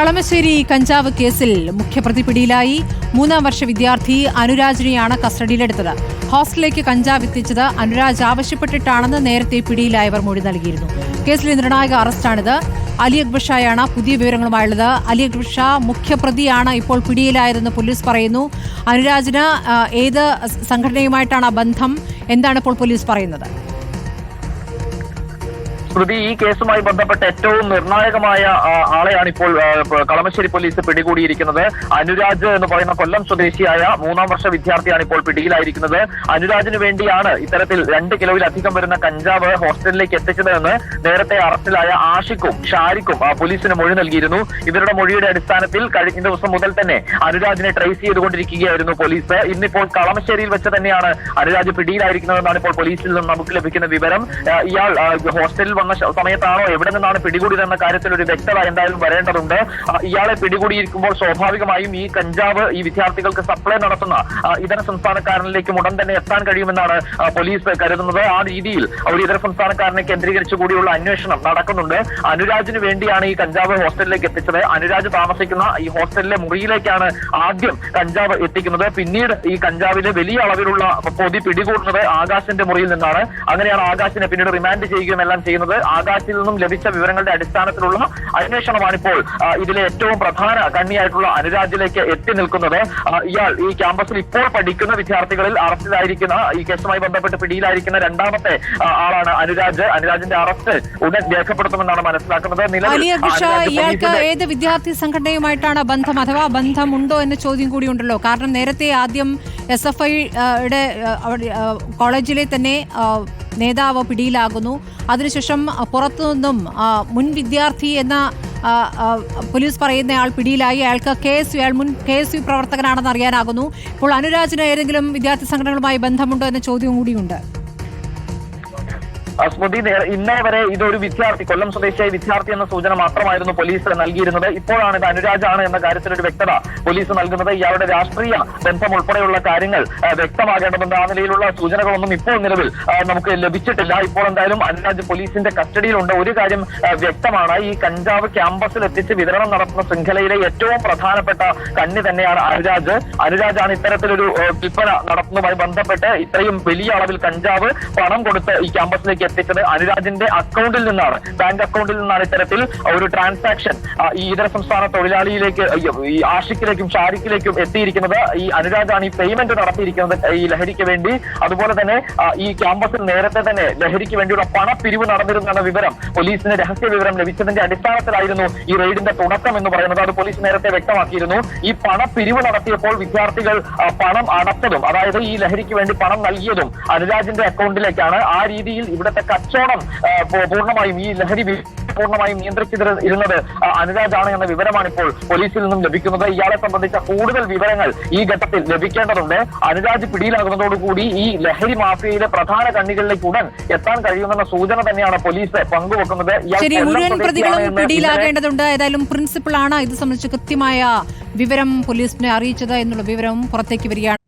കളമശ്ശേരി കഞ്ചാവ് കേസിൽ മുഖ്യപ്രതി പിടിയിലായി. മൂന്നാം വർഷ വിദ്യാർത്ഥി അനുരാജിനെയാണ് കസ്റ്റഡിയിലെടുത്തത്. ഹോസ്റ്റലിലേക്ക് കഞ്ചാവ് എത്തിച്ചത് അനുരാജ് ആവശ്യപ്പെട്ടിട്ടാണെന്ന് നേരത്തെ പിടിയിലായവർ മൊഴി നൽകിയിരുന്നു. കേസിലെ നിർണായക അറസ്റ്റാണിത്. അലി അക്ബർ ഷായാണ് പുതിയ വിവരങ്ങളുമായുള്ളത്. അലി അക്ബർ ഷാ മുഖ്യപ്രതിയാണ് ഇപ്പോൾ പിടിയിലായതെന്ന് പോലീസ് പറയുന്നു. അനുരാജിന് ഏത് സംഘടനയുമായിട്ടാണ് ബന്ധം? എന്താണ് ഇപ്പോൾ പോലീസ് പറയുന്നത്? സ്മൃതി ഈ കേസുമായി ബന്ധപ്പെട്ട് ഏറ്റവും നിർണായകമായ ആളെയാണ് ഇപ്പോൾ കളമശ്ശേരി പോലീസ് പിടികൂടിയിരിക്കുന്നത്. അനുരാജ് എന്ന് പറയുന്ന കൊല്ലം സ്വദേശിയായ മൂന്നാം വർഷ വിദ്യാർത്ഥിയാണ് ഇപ്പോൾ പിടിയിലായിരിക്കുന്നത്. അനുരാജിന് വേണ്ടിയാണ് ഇത്തരത്തിൽ രണ്ട് കിലോയിലധികം വരുന്ന കഞ്ചാവ് ഹോസ്റ്റലിലേക്ക് എത്തിച്ചതെന്ന് നേരത്തെ അറസ്റ്റിലായ ആഷിക്കും ഷാരിക്കും പോലീസിന് മൊഴി നൽകിയിരുന്നു. ഇവരുടെ മൊഴിയുടെ അടിസ്ഥാനത്തിൽ കഴിഞ്ഞ ദിവസം മുതൽ തന്നെ അനുരാജിനെ ട്രേസ് ചെയ്തുകൊണ്ടിരിക്കുകയായിരുന്നു പോലീസ്. ഇന്നിപ്പോൾ കളമശ്ശേരിയിൽ വെച്ച് തന്നെയാണ് അനുരാജ് പിടിയിലായിരിക്കുന്നതെന്നാണ് ഇപ്പോൾ പോലീസിൽ നിന്ന് നമുക്ക് ലഭിക്കുന്ന വിവരം. ഇയാൾ ഹോസ്റ്റലിൽ വന്ന സമയത്താണോ? എവിടെ നിന്നാണ് പിടികൂടിയതെന്ന കാര്യത്തിൽ ഒരു വ്യക്തത എന്തായാലും വരേണ്ടതുണ്ട്. ഇയാളെ പിടികൂടിയിരിക്കുമ്പോൾ സ്വാഭാവികമായും ഈ കഞ്ചാവ് ഈ വിദ്യാർത്ഥികൾക്ക് സപ്ലൈ നടത്തുന്ന ഇതര സംസ്ഥാനക്കാരനിലേക്കും ഉടൻ തന്നെ എത്താൻ കഴിയുമെന്നാണ് പോലീസ് കരുതുന്നത്. ആ രീതിയിൽ ഒരു ഇതര സംസ്ഥാനക്കാരനെ കേന്ദ്രീകരിച്ചു കൂടിയുള്ള അന്വേഷണം നടക്കുന്നുണ്ട്. അനുരാജിന് വേണ്ടിയാണ് ഈ കഞ്ചാവ് ഹോസ്റ്റലിലേക്ക് എത്തിച്ചത്. അനുരാജ് താമസിക്കുന്ന ഈ ഹോസ്റ്റലിലെ മുറിയിലേക്കാണ് ആദ്യം കഞ്ചാവ് എത്തിക്കുന്നത്. പിന്നീട് ഈ കഞ്ചാവിലെ വലിയ അളവിലുള്ള പൊതി പിടികൂടുന്നത് ആകാശിന്റെ മുറിയിൽ നിന്നാണ്. അങ്ങനെയാണ് ആകാശിനെ പിന്നീട് റിമാൻഡ് ചെയ്യുകയും എല്ലാം ചെയ്യുന്നത്. ആകാശിൽ നിന്നും ലഭിച്ച വിവരങ്ങളുടെ അടിസ്ഥാനത്തിലുള്ള അന്വേഷണമാണ് ഇപ്പോൾ ഇതിലെ ഏറ്റവും പ്രധാന കണ്ണിയായിട്ടുള്ള അനുരാജിലേക്ക് എത്തി നിൽക്കുന്നത്. ഇയാൾ ഈ ക്യാമ്പസിൽ ഇപ്പോൾ പഠിക്കുന്ന വിദ്യാർത്ഥികളിൽ അറസ്റ്റിലായിരിക്കുന്ന ഈ കേസുമായി ബന്ധപ്പെട്ട് പിടിയിലായിരിക്കുന്ന രണ്ടാമത്തെ ആളാണ് അനുരാജ്. അനുരാജിന്റെ അറസ്റ്റ് ഉടൻ രേഖപ്പെടുത്തുമെന്നാണ് മനസ്സിലാക്കുന്നത്. ഇയാൾക്ക് ഏത് വിദ്യാർത്ഥി സംഘടനയുമായിട്ടാണ് ബന്ധം? അഥവാ ബന്ധമുണ്ടോ എന്ന ചോദ്യം കൂടിയുണ്ടല്ലോ. കാരണം നേരത്തെ ആദ്യം എസ് എഫ് ഐയുടെ കോളേജിലെ തന്നെ നേതാവ് പിടിയിലാകുന്നു. അതിനുശേഷം പുറത്തുനിന്നും മുൻ വിദ്യാർത്ഥി എന്ന പോലീസ് പറയുന്നയാൾ പിടിയിലായി. അയാൾക്ക് കെ എസ് യു അയാൾ മുൻ കെ എസ് യു പ്രവർത്തകനാണെന്ന് അറിയാനാകുന്നു. ഇപ്പോൾ അനുരാജിന് ഏതെങ്കിലും വിദ്യാർത്ഥി സംഘടനകളുമായി ബന്ധമുണ്ടോ എന്ന ചോദ്യവും കൂടിയുണ്ട്. സ്മൃതി ഇന്നേ വരെ ഇതൊരു വിദ്യാർത്ഥി കൊല്ലം സ്വദേശിയായ വിദ്യാർത്ഥി എന്ന സൂചന മാത്രമായിരുന്നു പോലീസ് നൽകിയിരുന്നത്. ഇപ്പോഴാണ് ഇത് അനുരാജാണ് എന്ന കാര്യത്തിൽ ഒരു വ്യക്തത പോലീസ് നൽകുന്നത്. ഇയാളുടെ രാഷ്ട്രീയ ബന്ധം ഉൾപ്പെടെയുള്ള കാര്യങ്ങൾ വ്യക്തമാകേണ്ടതുണ്ട്. ആ നിലയിലുള്ള സൂചനകളൊന്നും ഇപ്പോൾ നിലവിൽ നമുക്ക് ലഭിച്ചിട്ടില്ല. ഇപ്പോൾ എന്തായാലും അനുരാജ് പോലീസിന്റെ കസ്റ്റഡിയിലുണ്ട്. ഒരു കാര്യം വ്യക്തമാണ്. ഈ കഞ്ചാവ് ക്യാമ്പസിൽ എത്തിച്ച് വിതരണം നടത്തുന്ന ശൃംഖലയിലെ ഏറ്റവും പ്രധാനപ്പെട്ട കണ്ണി തന്നെയാണ് അനുരാജ്. അനുരാജാണ് ഇത്തരത്തിലൊരു വിൽപ്പന നടത്തുന്നതുമായി ബന്ധപ്പെട്ട് ഇത്രയും വലിയ അളവിൽ കഞ്ചാവ് പണം കൊടുത്ത് ഈ ക്യാമ്പസിലേക്ക് എത്തിച്ചത് അനുരാജിന്റെ അക്കൗണ്ടിൽ നിന്നാണ്. ബാങ്ക് അക്കൗണ്ടിൽ നിന്നാണ് ഇത്തരത്തിൽ ഒരു ട്രാൻസാക്ഷൻ ഈ ഇതര സംസ്ഥാന തൊഴിലാളിയിലേക്ക് ഈ- ആഷിക്കിലേക്കും ഷാരിഖിലേക്കും എത്തിയിരിക്കുന്നത്. ഈ അനുരാജാണ് ഈ പേയ്മെന്റ് നടത്തിയിരിക്കുന്നത് ഈ ലഹരിക്ക് വേണ്ടി. അതുപോലെ തന്നെ ഈ ക്യാമ്പസിൽ നേരത്തെ തന്നെ ലഹരിക്ക് വേണ്ടിയുള്ള പണപ്പിരിവ് നടന്നിരുന്നെന്ന വിവരം. പോലീസിന് രഹസ്യ വിവരം ലഭിച്ചതിന്റെ അടിസ്ഥാനത്തിലായിരുന്നു ഈ റെയ്ഡിന്റെ തുടക്കം എന്ന് പറയുന്നത്. അത് പോലീസ് നേരത്തെ വ്യക്തമാക്കിയിരുന്നു. ഈ പണപ്പിരിവ് നടത്തിയപ്പോൾ വിദ്യാർത്ഥികൾ പണം അടച്ചതും അതായത് ഈ ലഹരിക്ക് വേണ്ടി പണം നൽകിയതും അനുരാജിന്റെ അക്കൗണ്ടിലേക്കാണ്. ആ രീതിയിൽ ഇവിടുത്തെ കച്ചവടം ആ, പൂ- പൂർണമായും ഈ ലഹരി പൂർണമായും നിയന്ത്രിച്ചിരുന്നത് അനുരാജാണ് എന്ന വിവരമാണ് ഇപ്പോൾ പോലീസിൽ നിന്നും ലഭിക്കുന്നത്. ഇയാളെ സംബന്ധിച്ച കൂടുതൽ വിവരങ്ങൾ ഈ ഘട്ടത്തിൽ ലഭിക്കേണ്ടതുണ്ട്. അനുരാജ് പിടിയിലാകുന്നതോടുകൂടി ഈ ലഹരി മാഫിയയിലെ പ്രധാന കണ്ണികളിലേക്ക് ഉടൻ എത്താൻ കഴിയുമെന്ന സൂചന തന്നെയാണ് പോലീസ് പങ്കുവെക്കുന്നത്. മുഴുവൻ പ്രതികളും പിടിയിലാകേണ്ടതുണ്ട്. ഏതായാലും പ്രിൻസിപ്പളാണ് ഇത് സംബന്ധിച്ച് കൃത്യമായ വിവരം പോലീസിനെ അറിയിച്ചത് എന്നുള്ള വിവരവും പുറത്തേക്ക് വരികയാണ്.